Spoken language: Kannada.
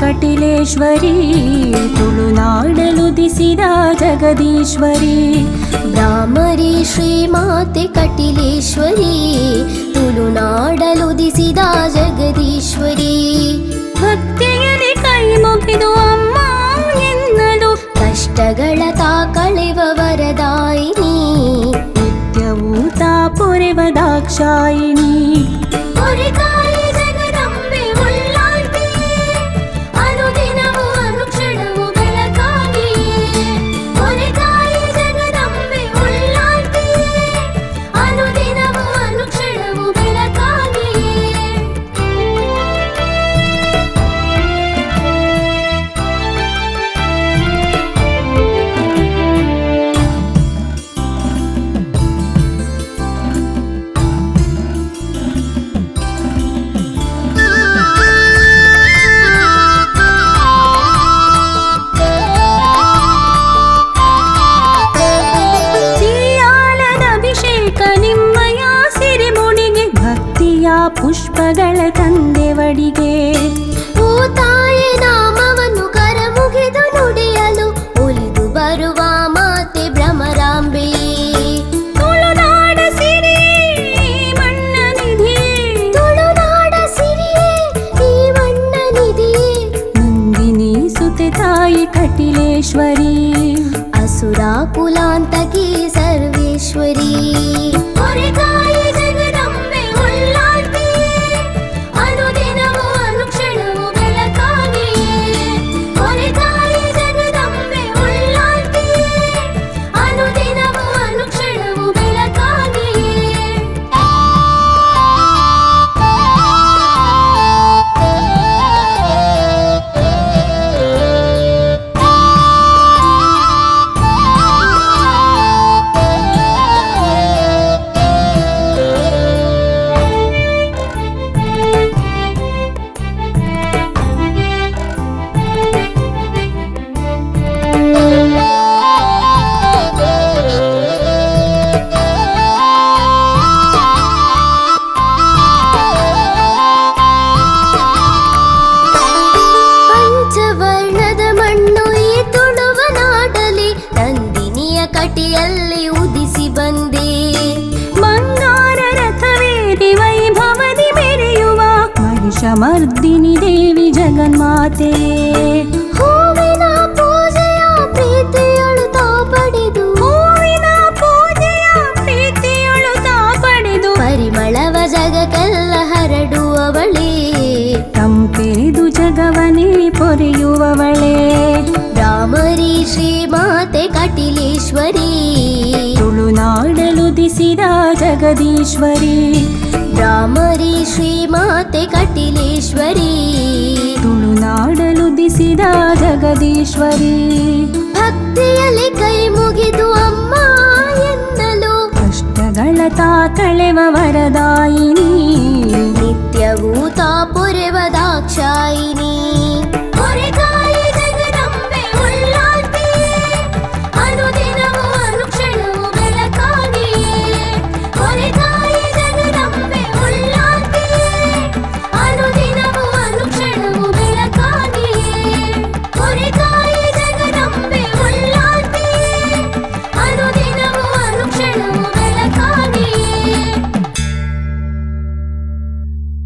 ಕಟಿಲೇಶ್ವರಿ ತುಳುನಾಡಲುದಿಸಿದ ಜಗದೀಶ್ವರಿ. ಬ್ರಾಹ್ಮರಿ ಶ್ರೀಮಾತೆ ಕಟಿಲೇಶ್ವರಿ ತುಳುನಾಡಲುದಿಸಿದ ಜಗದೀಶ್ವರಿ. ಭಕ್ತಿಯಲ್ಲಿ ಕೈ ಮುಗಿದು ಅಮ್ಮ ಎನ್ನಲು ಕಷ್ಟಗಳ ತಾಕಳೆವ ವರದಾಯಿನಿ. ನಿತ್ಯವೂ ತಾ ಪೊರೆವ ದಾಕ್ಷಾಯಿಣಿ ಪುಷ್ಪಗಳ ತಂದೆವಡಿಗೆ ಭೂತಾಯಿ ನಾಮವನ್ನು ಕರ ಮುಗಿದು ನುಡಿಯಲು ಒಲಿದು ಬರುವ ಮಾತೆ ಭ್ರಮರಾಂಬೆ. ತುಳುನಾಡ ಸಿರಿ, ಮಣ್ಣ ನಿಧಿ. ನಂದಿನಿ ಸುತೆ ತಾಯಿ ಕಟಿಲೇಶ್ವರಿ. ಅಸುರ ಕುಲಾಂತಕಿ ಸರ್ವೇಶ್ವರಿ. ಕಟಿಯಲ್ಲಿ ಉದಿಸಿ ಬಂದೆ. ಬಂಗಾರ ರಥವೇರಿ ವೈಭವದಿ ಮೆರೆಯುವ ಮಹಿಷಮರ್ದಿನಿ ದೇವಿ ಜಗನ್ಮಾತೆ. ಹೂವಿನ ಪ್ರೀತಿಯಳು ಹರಡುವವಳೇ. ಜಗವನೇ ಪೊರೆಯುವವಳೇ. ಕಟಿಲೇಶ್ವರಿ ತುಳುನಾಡಲುದಿಸಿದ ಜಗದೀಶ್ವರಿ. ರಾಮರಿ ಶ್ರೀಮಾತೆ ಕಟಿಲೇಶ್ವರಿ. ತುಳುನಾಡಲುದಿಸಿದ ಜಗದೀಶ್ವರಿ. ಭಕ್ತಿಯಲ್ಲಿ ಕೈ ಮುಗಿದು ಅಮ್ಮ ಎನ್ನಲು. ಕಷ್ಟಗಳ ತಾ